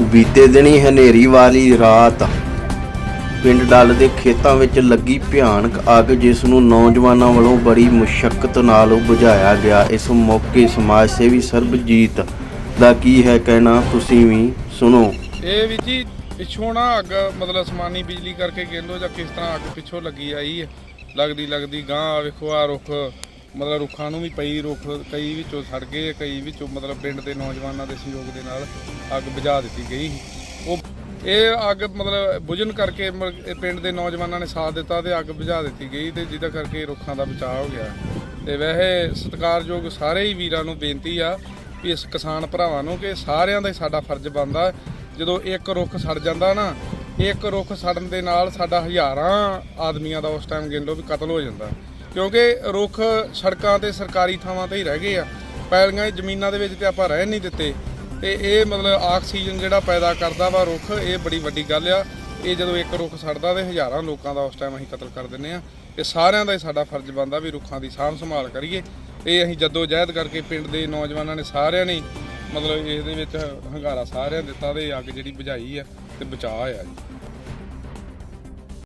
ਬੀਤੇ ਦਿਨੀ ਹਨੇਰੀ ਵਾਲੀ ਰਾਤ ਪਿੰਡ ਡੱਲ ਦੇ ਖੇਤਾਂ ਵਿੱਚ ਲੱਗੀ ਭਿਆਨਕ ਅੱਗ, ਜਿਸ ਨੂੰ ਨੌਜਵਾਨਾਂ ਵੱਲੋਂ ਬੜੀ ਮੁਸ਼ਕਲ ਨਾਲ ਬੁਝਾਇਆ ਗਿਆ। ਇਸ ਮੌਕੇ ਸਮਾਜ ਸੇਵੀ ਸਰਬਜੀਤ ਦਾ ਕੀ ਹੈ ਕਹਿਣਾ, ਤੁਸੀਂ ਵੀ ਸੁਣੋ। ਇਹ ਵੀ ਜੀ, ਪਿੱਛੋਂ ਨਾ ਅੱਗ, ਮਤਲਬ ਸਮਾਨੀ ਬਿਜਲੀ ਕਰਕੇ ਕਹਿੰਦੋ ਜਾਂ ਕਿਸ ਤਰ੍ਹਾਂ ਅੱਗ ਪਿੱਛੋਂ ਲੱਗੀ ਆਈ ਹੈ। ਲੱਗਦੀ ਲੱਗਦੀ ਗਾਂ ਵੇਖੋ ਆ ਰੁੱਖ। ਮਤਲਬ ਰੁੱਖਾਂ ਨੂੰ ਵੀ ਪਈ ਰੁੱਖ, ਕਈ ਵਿੱਚੋਂ ਸੜ ਗਏ, ਕਈ ਵਿੱਚੋਂ ਮਤਲਬ ਪਿੰਡ ਦੇ ਨੌਜਵਾਨਾਂ ਦੇ ਸਹਿਯੋਗ ਦੇ ਨਾਲ ਅੱਗ ਬੁਝਾ ਦਿੱਤੀ ਗਈ ਉਹ, ਇਹ ਅੱਗ ਮਤਲਬ ਬੁਝਣ ਕਰਕੇ ਮਤਲਬ ਪਿੰਡ ਦੇ ਨੌਜਵਾਨਾਂ ਨੇ ਸਾਥ ਦਿੱਤਾ ਤੇ ਅੱਗ ਬੁਝਾ ਦਿੱਤੀ ਗਈ ਤੇ ਜਿਹਦਾ ਕਰਕੇ ਰੁੱਖਾਂ ਦਾ ਬਚਾਅ ਹੋ ਗਿਆ। ਤੇ ਵੈਸੇ ਸਤਿਕਾਰਯੋਗ ਸਾਰੇ ਹੀ ਵੀਰਾਂ ਨੂੰ ਬੇਨਤੀ ਆ ਵੀ ਇਸ ਕਿਸਾਨ ਭਰਾਵਾਂ ਨੂੰ ਕਿ ਸਾਰਿਆਂ ਦਾ ਹੀ ਸਾਡਾ ਫਰਜ਼ ਬਣਦਾ, ਜਦੋਂ ਇੱਕ ਰੁੱਖ ਸੜ ਜਾਂਦਾ ਨਾ, ਇੱਕ ਰੁੱਖ ਸੜਨ ਦੇ ਨਾਲ ਸਾਡਾ ਹਜ਼ਾਰਾਂ ਆਦਮੀਆਂ ਦਾ ਉਸ ਟਾਈਮ ਗਿਣ ਵੀ ਕਤਲ ਹੋ ਜਾਂਦਾ। ਕਿਉਂਕਿ ਰੁੱਖ ਸੜਕਾਂ ਤੇ ਸਰਕਾਰੀ ਥਾਵਾਂ ਤੇ ਹੀ ਰਹਿ ਗਏ ਆ। ਪੈਲੀਆਂ ਦੀ ਜ਼ਮੀਨਾਂ ਦੇ ਵਿੱਚ ਤੇ ਆਪਾਂ ਰਹਿ ਨਹੀਂ ਦਿੱਤੇ। ਤੇ ਇਹ ਮਤਲਬ ਆਕਸੀਜਨ ਜਿਹੜਾ ਪੈਦਾ ਕਰਦਾ ਵਾ ਰੁੱਖ, ਇਹ ਬੜੀ ਵੱਡੀ ਗੱਲ ਆ। ਇਹ ਜਦੋਂ ਇੱਕ ਰੁੱਖ ਸੜਦਾ ਤੇ ਹਜ਼ਾਰਾਂ ਲੋਕਾਂ ਦਾ ਉਸ ਟਾਈਮ ਅਸੀਂ ਕਤਲ ਕਰ ਦਿੰਨੇ ਆ। ਤੇ ਸਾਰਿਆਂ ਦਾ ਹੀ ਸਾਡਾ ਫਰਜ਼ ਬਣਦਾ ਵੀ ਰੁੱਖਾਂ ਦੀ ਸਾਂਭ ਸੰਭਾਲ ਕਰੀਏ। ਇਹ ਅਸੀਂ ਜੱਦੋ ਜਹਿਦ ਕਰਕੇ ਪਿੰਡ ਦੇ ਨੌਜਵਾਨਾਂ ਨੇ ਸਾਰਿਆਂ ਨੇ ਮਤਲਬ ਇਸ ਦੇ ਵਿੱਚ ਹੰਗਾਰਾ ਸਾਰਿਆਂ ਦਿੱਤਾ ਤੇ ਅੱਗ ਜਿਹੜੀ ਬੁਝਾਈ ਆ ਤੇ ਬਚਾਅ ਆ ਜੀ।